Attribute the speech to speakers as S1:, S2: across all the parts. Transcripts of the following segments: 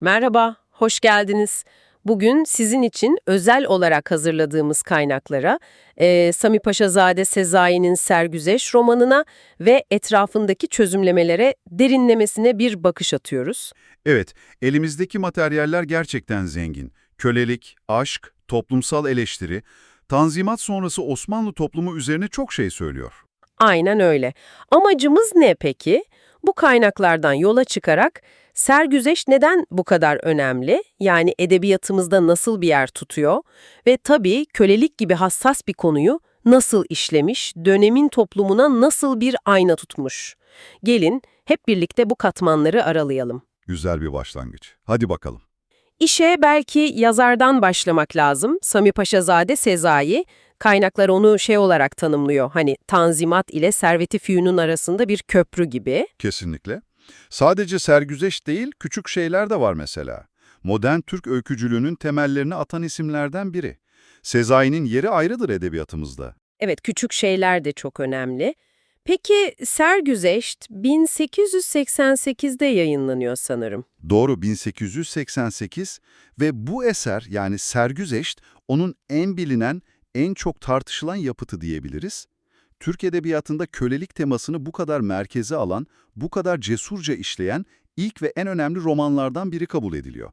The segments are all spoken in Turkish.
S1: Merhaba, hoş geldiniz. Bugün sizin için özel olarak hazırladığımız kaynaklara, eee Sami Paşazade Sezai'nin Sergüzeş romanına ve etrafındaki çözümlemelere derinlemesine bir bakış atıyoruz.
S2: Evet, elimizdeki materyaller gerçekten zengin. Kölelik, aşk, toplumsal eleştiri, Tanzimat sonrası Osmanlı toplumu üzerine çok şey söylüyor.
S1: Aynen öyle. Amacımız ne peki? Bu kaynaklardan yola çıkarak Sergüzeş neden bu kadar önemli? Yani edebiyatımızda nasıl bir yer tutuyor? Ve tabii kölelik gibi hassas bir konuyu nasıl işlemiş, dönemin toplumuna nasıl bir ayna tutmuş? Gelin hep birlikte bu katmanları aralayalım.
S2: Güzel bir başlangıç. Hadi bakalım.
S1: İşe belki yazardan başlamak lazım. Sami Paşazade Sezai, kaynaklar onu şey olarak tanımlıyor. Hani Tanzimat ile Servet-i Fünun arasında bir köprü gibi.
S2: Kesinlikle. Sadece sergüzeş değil, küçük şeyler de var mesela. Modern Türk öykücülüğünün temellerini atan isimlerden biri. Sezai'nin yeri ayrıdır edebiyatımızda.
S1: Evet, küçük şeyler de çok önemli. Peki Sergüzeşt 1888'de yayınlanıyor sanırım.
S2: Doğru 1888 ve bu eser yani Sergüzeşt onun en bilinen, en çok tartışılan yapıtı diyebiliriz. Türk edebiyatında kölelik temasını bu kadar merkeze alan, bu kadar cesurca işleyen ilk ve en önemli romanlardan biri kabul ediliyor.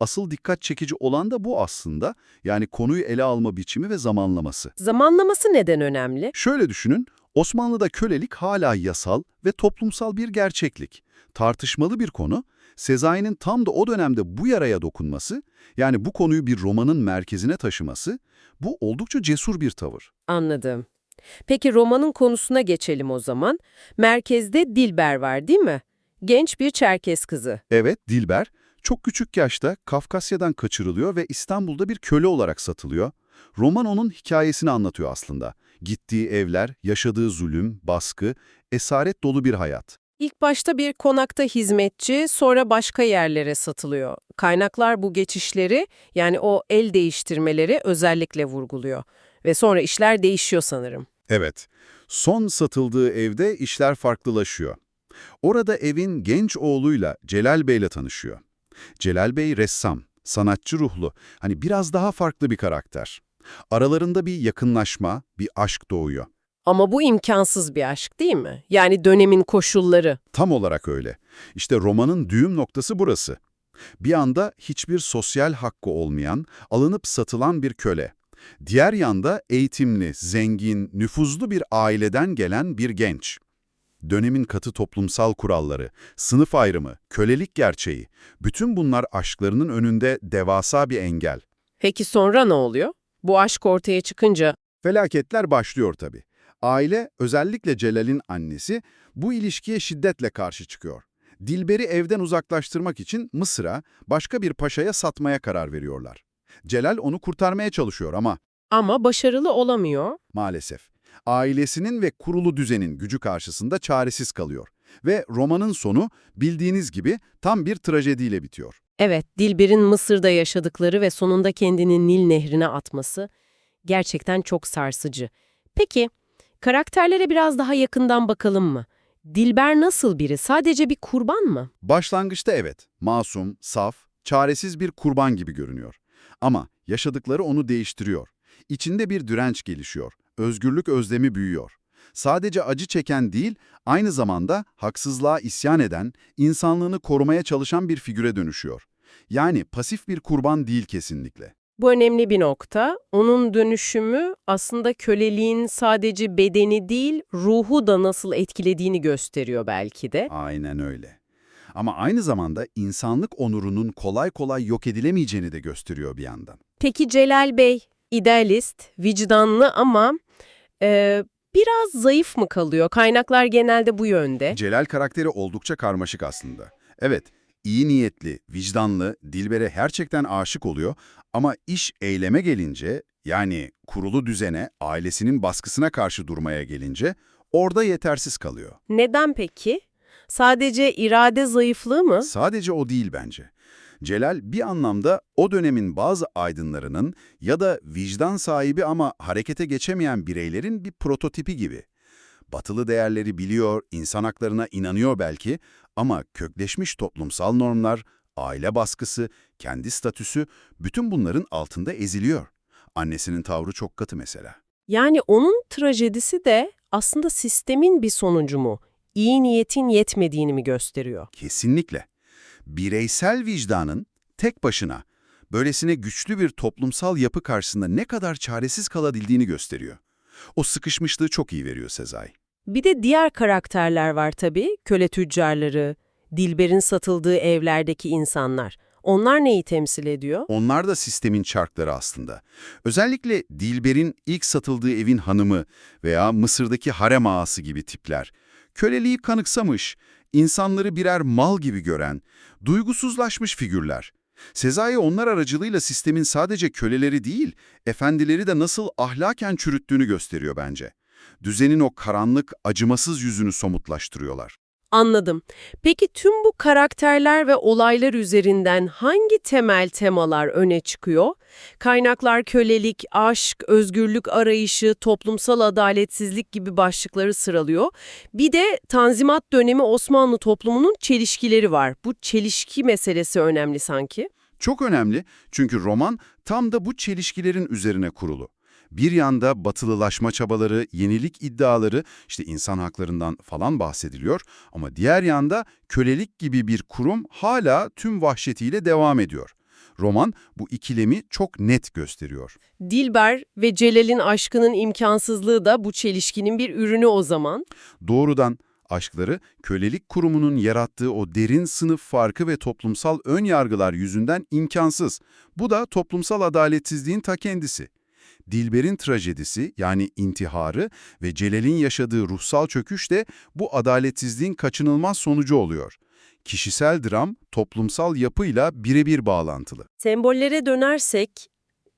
S2: Asıl dikkat çekici olan da bu aslında, yani konuyu ele alma biçimi ve zamanlaması.
S1: Zamanlaması neden önemli?
S2: Şöyle düşünün, Osmanlı'da kölelik hala yasal ve toplumsal bir gerçeklik. Tartışmalı bir konu, Sezai'nin tam da o dönemde bu yaraya dokunması, yani bu konuyu bir romanın merkezine taşıması, bu oldukça cesur bir tavır.
S1: Anladım. Peki romanın konusuna geçelim o zaman. Merkezde Dilber var değil mi? Genç bir Çerkes kızı.
S2: Evet, Dilber, çok küçük yaşta Kafkasya'dan kaçırılıyor ve İstanbul'da bir köle olarak satılıyor. Roman onun hikayesini anlatıyor aslında. Gittiği evler, yaşadığı zulüm, baskı, esaret dolu bir hayat.
S1: İlk başta bir konakta hizmetçi, sonra başka yerlere satılıyor. Kaynaklar bu geçişleri, yani o el değiştirmeleri özellikle vurguluyor. Ve sonra işler değişiyor sanırım.
S2: Evet, son satıldığı evde işler farklılaşıyor. Orada evin genç oğluyla Celal Bey'le tanışıyor. Celal Bey ressam, sanatçı ruhlu, hani biraz daha farklı bir karakter. Aralarında bir yakınlaşma, bir aşk doğuyor.
S1: Ama bu imkansız bir aşk değil mi? Yani dönemin koşulları.
S2: Tam olarak öyle. İşte romanın düğüm noktası burası. Bir anda hiçbir sosyal hakkı olmayan, alınıp satılan bir köle. Diğer yanda eğitimli, zengin, nüfuzlu bir aileden gelen bir genç. Dönemin katı toplumsal kuralları, sınıf ayrımı, kölelik gerçeği, bütün bunlar aşklarının önünde devasa bir engel.
S1: Peki sonra ne oluyor? Bu aşk ortaya çıkınca
S2: Felaketler başlıyor tabii. Aile, özellikle Celal'in annesi, bu ilişkiye şiddetle karşı çıkıyor. Dilber'i evden uzaklaştırmak için Mısır'a, başka bir paşaya satmaya karar veriyorlar. Celal onu kurtarmaya çalışıyor ama
S1: ama başarılı olamıyor.
S2: maalesef ailesinin ve kurulu düzenin gücü karşısında çaresiz kalıyor. Ve romanın sonu bildiğiniz gibi tam bir trajediyle bitiyor.
S1: Evet, Dilber'in Mısır'da yaşadıkları ve sonunda kendini Nil Nehri'ne atması gerçekten çok sarsıcı. Peki, karakterlere biraz daha yakından bakalım mı? Dilber nasıl biri? Sadece bir kurban mı?
S2: Başlangıçta evet, masum, saf, çaresiz bir kurban gibi görünüyor. Ama yaşadıkları onu değiştiriyor. İçinde bir direnç gelişiyor, özgürlük özlemi büyüyor. Sadece acı çeken değil, aynı zamanda haksızlığa isyan eden, insanlığını korumaya çalışan bir figüre dönüşüyor. Yani pasif bir kurban değil kesinlikle.
S1: Bu önemli bir nokta. Onun dönüşümü aslında köleliğin sadece bedeni değil, ruhu da nasıl etkilediğini gösteriyor belki de.
S2: Aynen öyle. Ama aynı zamanda insanlık onurunun kolay kolay yok edilemeyeceğini de gösteriyor bir yandan.
S1: Peki Celal Bey, idealist, vicdanlı ama e, biraz zayıf mı kalıyor? Kaynaklar genelde bu yönde.
S2: Celal karakteri oldukça karmaşık aslında. Evet, iyi niyetli, vicdanlı, Dilber'e gerçekten aşık oluyor ama iş eyleme gelince, yani kurulu düzene, ailesinin baskısına karşı durmaya gelince orada yetersiz kalıyor.
S1: Neden peki? Sadece irade zayıflığı mı?
S2: Sadece o değil bence. Celal bir anlamda o dönemin bazı aydınlarının ya da vicdan sahibi ama harekete geçemeyen bireylerin bir prototipi gibi. Batılı değerleri biliyor, insan haklarına inanıyor belki ama kökleşmiş toplumsal normlar, Aile baskısı, kendi statüsü, bütün bunların altında eziliyor. Annesinin tavrı çok katı mesela.
S1: Yani onun trajedisi de aslında sistemin bir sonucu mu? İyi niyetin yetmediğini mi gösteriyor?
S2: Kesinlikle. Bireysel vicdanın tek başına böylesine güçlü bir toplumsal yapı karşısında ne kadar çaresiz kalabildiğini gösteriyor. O sıkışmışlığı çok iyi veriyor Sezai.
S1: Bir de diğer karakterler var tabii. Köle tüccarları, Dilber'in satıldığı evlerdeki insanlar. Onlar neyi temsil ediyor?
S2: Onlar da sistemin çarkları aslında. Özellikle Dilber'in ilk satıldığı evin hanımı veya Mısır'daki harem ağası gibi tipler. Köleliği kanıksamış, insanları birer mal gibi gören, duygusuzlaşmış figürler. Sezai onlar aracılığıyla sistemin sadece köleleri değil, efendileri de nasıl ahlaken çürüttüğünü gösteriyor bence. Düzenin o karanlık, acımasız yüzünü somutlaştırıyorlar.
S1: Anladım. Peki tüm bu karakterler ve olaylar üzerinden hangi temel temalar öne çıkıyor? Kaynaklar kölelik, aşk, özgürlük arayışı, toplumsal adaletsizlik gibi başlıkları sıralıyor. Bir de Tanzimat dönemi Osmanlı toplumunun çelişkileri var. Bu çelişki meselesi önemli sanki.
S2: Çok önemli çünkü roman tam da bu çelişkilerin üzerine kurulu. Bir yanda batılılaşma çabaları, yenilik iddiaları, işte insan haklarından falan bahsediliyor ama diğer yanda kölelik gibi bir kurum hala tüm vahşetiyle devam ediyor. Roman bu ikilemi çok net gösteriyor.
S1: Dilber ve Celal'in aşkının imkansızlığı da bu çelişkinin bir ürünü o zaman.
S2: Doğrudan aşkları kölelik kurumunun yarattığı o derin sınıf farkı ve toplumsal ön yargılar yüzünden imkansız. Bu da toplumsal adaletsizliğin ta kendisi. Dilber'in trajedisi yani intiharı ve Celal'in yaşadığı ruhsal çöküş de bu adaletsizliğin kaçınılmaz sonucu oluyor. Kişisel dram toplumsal yapıyla birebir bağlantılı.
S1: Sembollere dönersek,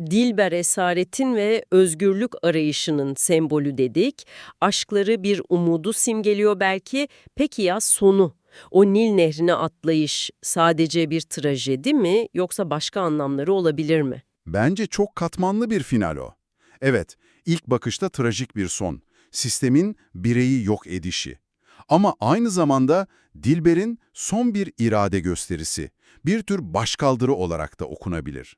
S1: Dilber esaretin ve özgürlük arayışının sembolü dedik. Aşkları bir umudu simgeliyor belki. Peki ya sonu? O Nil nehrine atlayış sadece bir trajedi mi yoksa başka anlamları olabilir mi?
S2: Bence çok katmanlı bir final o. Evet, ilk bakışta trajik bir son. Sistemin bireyi yok edişi. Ama aynı zamanda Dilber'in son bir irade gösterisi, bir tür başkaldırı olarak da okunabilir.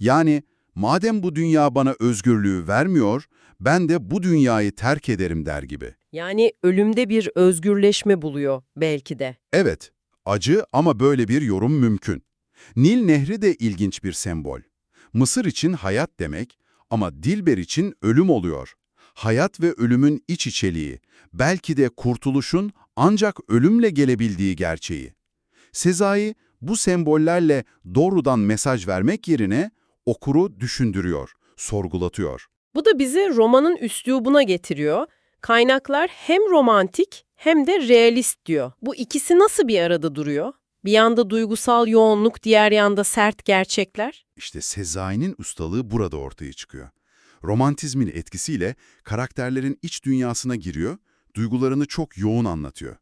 S2: Yani madem bu dünya bana özgürlüğü vermiyor, ben de bu dünyayı terk ederim der gibi.
S1: Yani ölümde bir özgürleşme buluyor belki de.
S2: Evet, acı ama böyle bir yorum mümkün. Nil Nehri de ilginç bir sembol. Mısır için hayat demek ama Dilber için ölüm oluyor. Hayat ve ölümün iç içeliği, belki de kurtuluşun ancak ölümle gelebildiği gerçeği. Sezai bu sembollerle doğrudan mesaj vermek yerine okuru düşündürüyor, sorgulatıyor.
S1: Bu da bizi romanın üslubuna getiriyor. Kaynaklar hem romantik hem de realist diyor. Bu ikisi nasıl bir arada duruyor? Bir yanda duygusal yoğunluk, diğer yanda sert gerçekler.
S2: İşte Sezai'nin ustalığı burada ortaya çıkıyor. Romantizmin etkisiyle karakterlerin iç dünyasına giriyor, duygularını çok yoğun anlatıyor.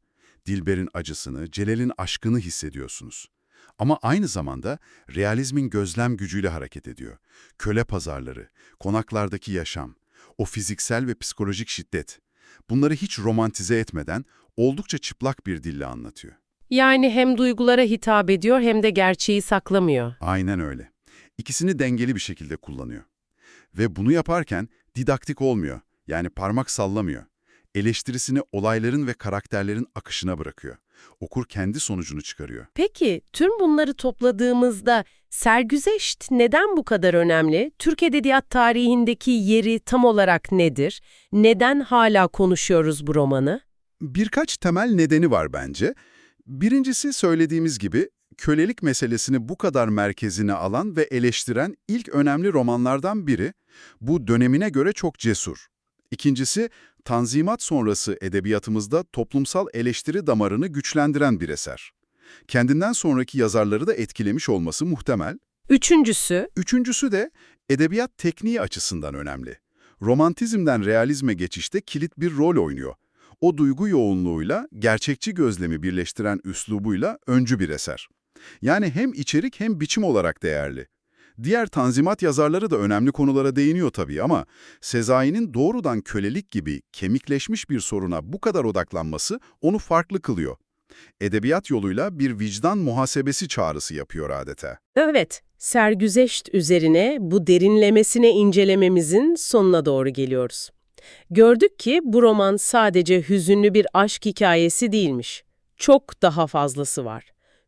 S2: Dilber'in acısını, Celal'in aşkını hissediyorsunuz. Ama aynı zamanda realizmin gözlem gücüyle hareket ediyor. Köle pazarları, konaklardaki yaşam, o fiziksel ve psikolojik şiddet. Bunları hiç romantize etmeden oldukça çıplak bir dille anlatıyor.
S1: Yani hem duygulara hitap ediyor hem de gerçeği saklamıyor.
S2: Aynen öyle. İkisini dengeli bir şekilde kullanıyor. Ve bunu yaparken didaktik olmuyor, yani parmak sallamıyor. Eleştirisini olayların ve karakterlerin akışına bırakıyor. Okur kendi sonucunu çıkarıyor.
S1: Peki tüm bunları topladığımızda sergüzeşt neden bu kadar önemli? Türk Edebiyat tarihindeki yeri tam olarak nedir? Neden hala konuşuyoruz bu romanı?
S2: Birkaç temel nedeni var bence. Birincisi söylediğimiz gibi kölelik meselesini bu kadar merkezine alan ve eleştiren ilk önemli romanlardan biri. Bu dönemine göre çok cesur. İkincisi, Tanzimat sonrası edebiyatımızda toplumsal eleştiri damarını güçlendiren bir eser. Kendinden sonraki yazarları da etkilemiş olması muhtemel.
S1: Üçüncüsü,
S2: Üçüncüsü de edebiyat tekniği açısından önemli. Romantizmden realizme geçişte kilit bir rol oynuyor. O duygu yoğunluğuyla, gerçekçi gözlemi birleştiren üslubuyla öncü bir eser. Yani hem içerik hem biçim olarak değerli. Diğer tanzimat yazarları da önemli konulara değiniyor tabii ama Sezai'nin doğrudan kölelik gibi kemikleşmiş bir soruna bu kadar odaklanması onu farklı kılıyor. Edebiyat yoluyla bir vicdan muhasebesi çağrısı yapıyor adeta.
S1: Evet, sergüzeşt üzerine bu derinlemesine incelememizin sonuna doğru geliyoruz. Gördük ki bu roman sadece hüzünlü bir aşk hikayesi değilmiş. Çok daha fazlası var.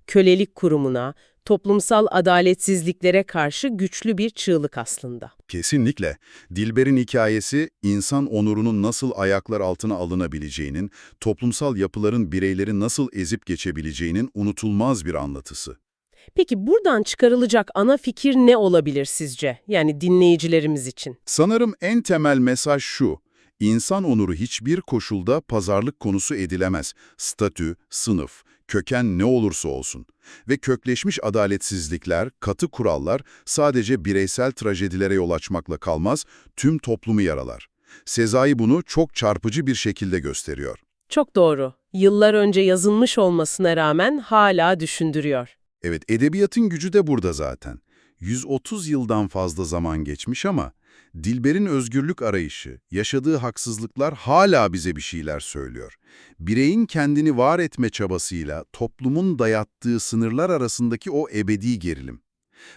S1: Kölelik kurumuna, toplumsal adaletsizliklere karşı güçlü bir çığlık aslında.
S2: Kesinlikle. Dilber'in hikayesi, insan onurunun nasıl ayaklar altına alınabileceğinin, toplumsal yapıların bireyleri nasıl ezip geçebileceğinin unutulmaz bir anlatısı.
S1: Peki buradan çıkarılacak ana fikir ne olabilir sizce? Yani dinleyicilerimiz için.
S2: Sanırım en temel mesaj şu, insan onuru hiçbir koşulda pazarlık konusu edilemez. Statü, sınıf, köken ne olursa olsun. Ve kökleşmiş adaletsizlikler, katı kurallar sadece bireysel trajedilere yol açmakla kalmaz, tüm toplumu yaralar. Sezai bunu çok çarpıcı bir şekilde gösteriyor.
S1: Çok doğru. Yıllar önce yazılmış olmasına rağmen hala düşündürüyor.
S2: Evet, edebiyatın gücü de burada zaten. 130 yıldan fazla zaman geçmiş ama Dilber'in özgürlük arayışı, yaşadığı haksızlıklar hala bize bir şeyler söylüyor. Bireyin kendini var etme çabasıyla toplumun dayattığı sınırlar arasındaki o ebedi gerilim.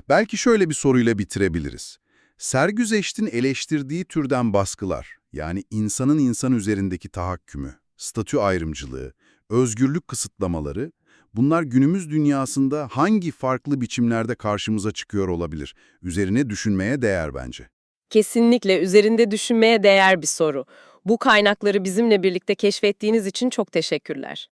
S2: Belki şöyle bir soruyla bitirebiliriz. Sergüzeşt'in eleştirdiği türden baskılar, yani insanın insan üzerindeki tahakkümü, statü ayrımcılığı, özgürlük kısıtlamaları, bunlar günümüz dünyasında hangi farklı biçimlerde karşımıza çıkıyor olabilir? Üzerine düşünmeye değer bence.
S1: Kesinlikle üzerinde düşünmeye değer bir soru. Bu kaynakları bizimle birlikte keşfettiğiniz için çok teşekkürler.